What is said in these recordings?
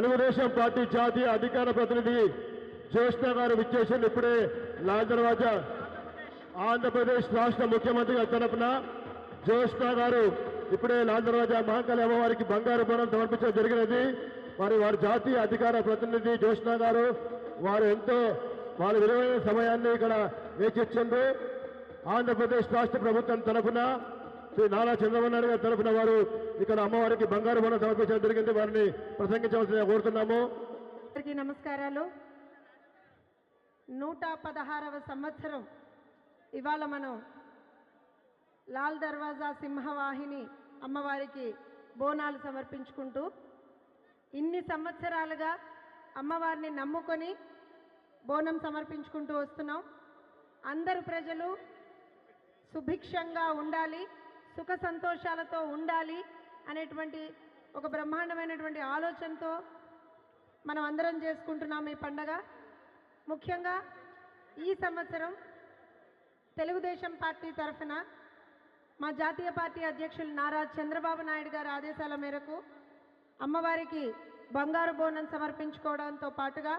Telugu Desam party జాతీయ అధికార ప్రతినిధి జ్యోష్ణ గారు విచ్చేసిన ఇప్పుడే లాల్ ఆంధ్రప్రదేశ్ రాష్ట్ర ముఖ్యమంత్రి గారి తరపున. జ్యోష్ణ గారు ఇప్పుడే లాల్ దర్వాజా అమ్మవారికి బంగారు బోనం సమర్పించడం జరిగినది. మరి వారి జాతీయ అధికార ప్రతినిధి జ్యోష్ణ గారు వారు ఎంతో వారి విలువైన సమయాన్ని ఇక్కడ వేచిచ్చిండ్రు. ఆంధ్రప్రదేశ్ రాష్ట్ర ప్రభుత్వం తరఫున శ్రీ నారా చంద్రబాబు నాయుడు గారి తరఫున వారు ఇక్కడ అమ్మవారికి బంగారు బోనం సమర్పించడం జరిగింది. వారిని ప్రసంగించవలసిందిగా కోరుతున్నాము. అందరికీ నమస్కారాలు. నూట పదహారవ సంవత్సరం ఇవాళ మనం లాల్ దర్వాజా సింహవాహిని అమ్మవారికి బోనాలు సమర్పించుకుంటూ ఇన్ని సంవత్సరాలుగా అమ్మవారిని నమ్ముకొని బోనం సమర్పించుకుంటూ వస్తున్నాం. అందరు ప్రజలు సుభిక్షంగా ఉండాలి. సుఖ సంతోషాలతో ఉండాలి అనేటువంటి ఒక బ్రహ్మాండమైనటువంటి ఆలోచనతో మనం అందరం చేసుకుంటున్నాం ఈ పండగ. ముఖ్యంగా ఈ సంవత్సరం తెలుగుదేశం పార్టీ తరఫున మా జాతీయ పార్టీ అధ్యక్షులు నారా చంద్రబాబు నాయుడు గారి ఆదేశాల మేరకు అమ్మవారికి బంగారు బోనం సమర్పించుకోవడంతో పాటుగా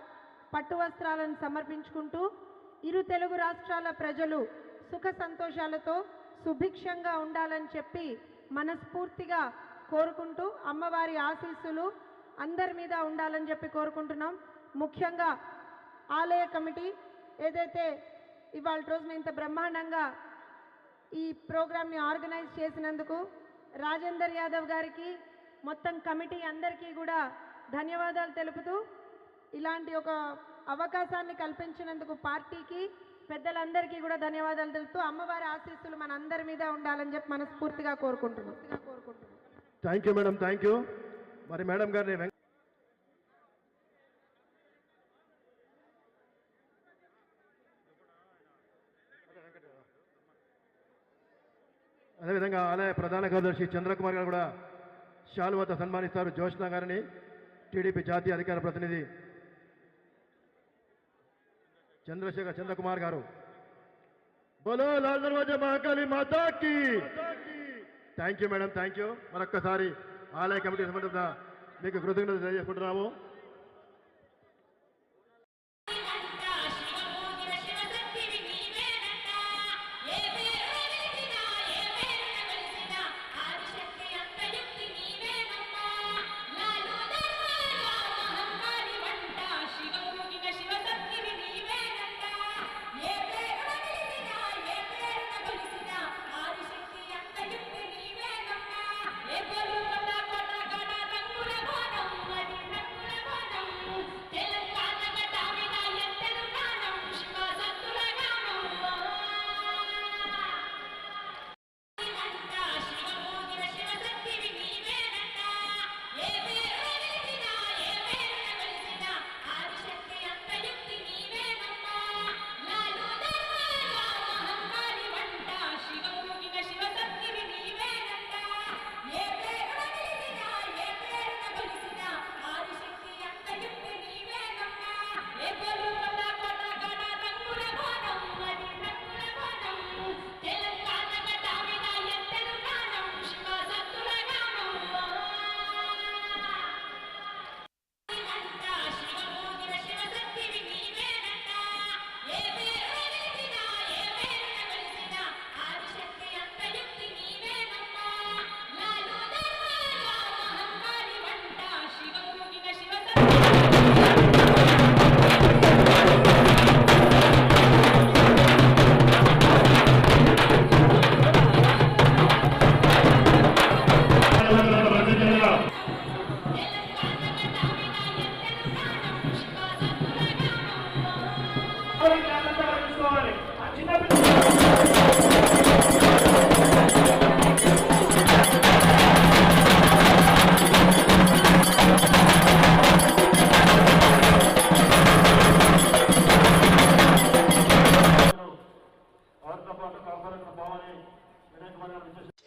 పట్టు వస్త్రాలను సమర్పించుకుంటూ ఇరు తెలుగు రాష్ట్రాల ప్రజలు సుఖ సంతోషాలతో సుభిక్షంగా ఉండాలని చెప్పి మనస్ఫూర్తిగా కోరుకుంటూ అమ్మవారి ఆశీస్సులు అందరి మీద ఉండాలని చెప్పి కోరుకుంటున్నాం. ముఖ్యంగా ఆలయ కమిటీ ఏదైతే ఇవాళ రోజున ఇంత బ్రహ్మాండంగా ఈ ప్రోగ్రామ్ని ఆర్గనైజ్ చేసినందుకు రాజేందర్ యాదవ్ గారికి మొత్తం కమిటీ అందరికీ కూడా ధన్యవాదాలు తెలుపుతూ ఇలాంటి ఒక అవకాశాన్ని కల్పించినందుకు పార్టీకి పెద్దలందరికీ కూడా ధన్యవాదాలు తెలుపుతూ అమ్మవారి ఆశీస్సులు మన అందరి మీద ఉండాలని చెప్పి మనస్ఫూర్తిగా కోరుకుంటున్నాం. Thank you madam thank you మరి మేడం గారిని అదేవిధంగా ఆలయ ప్రధాన కార్యదర్శి చంద్రకుమార్ గారు కూడా శాలువతో సన్మానిస్తారు. జ్యోష్ణ గారిని టీడీపీ జాతీయ అధికార ప్రతినిధి చంద్రశేఖర్ చంద్రకుమార్ గారు. బలో లాల్ దర్వాజా మహాకాళి మాతాకి thank you madam thank you మరొక్కసారి ఆలయ కమిటీ సంబంధించిన మీకు కృతజ్ఞతలు తెలియజేసుకుంటున్నాము. వారితో పాటు కాపాడిన భావాన్ని వినాయక గారు